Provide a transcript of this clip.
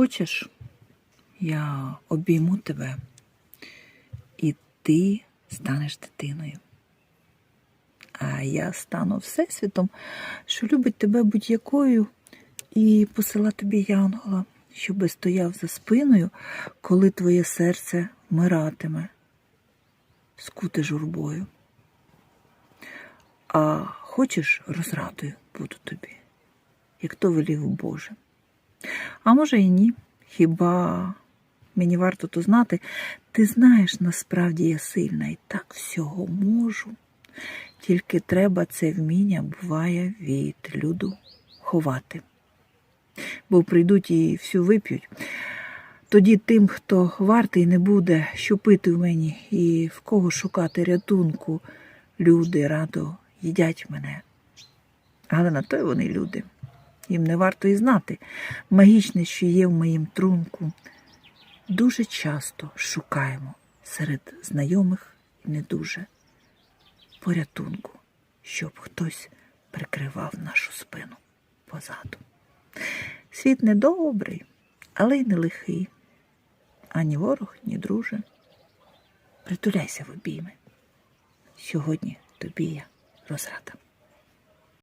Хочеш, я обійму тебе, і ти станеш дитиною. А я стану всесвітом, що любить тебе будь-якою, і посила тобі янгола, щоби стояв за спиною, коли твоє серце вмиратиме, скуте журбою. А хочеш, розрадою буду тобі, як то велів Боже. А може і ні. Хіба мені варто то знати, ти знаєш, насправді я сильна і так всього можу. Тільки треба це вміння буває від люду ховати. Бо прийдуть і всю вип'ють. Тоді тим, хто вартий не буде, що пити в мені, і в кого шукати рятунку, люди радо їдять мене. Але на й вони люди. Їм не варто і знати. Магічне, що є в моїм трунку, дуже часто шукаємо серед знайомих і не дуже порятунку, щоб хтось прикривав нашу спину позаду. Світ не добрий, але й не лихий. Ані ворог, ні друже. Притуляйся в обійми. Сьогодні тобі я розрада.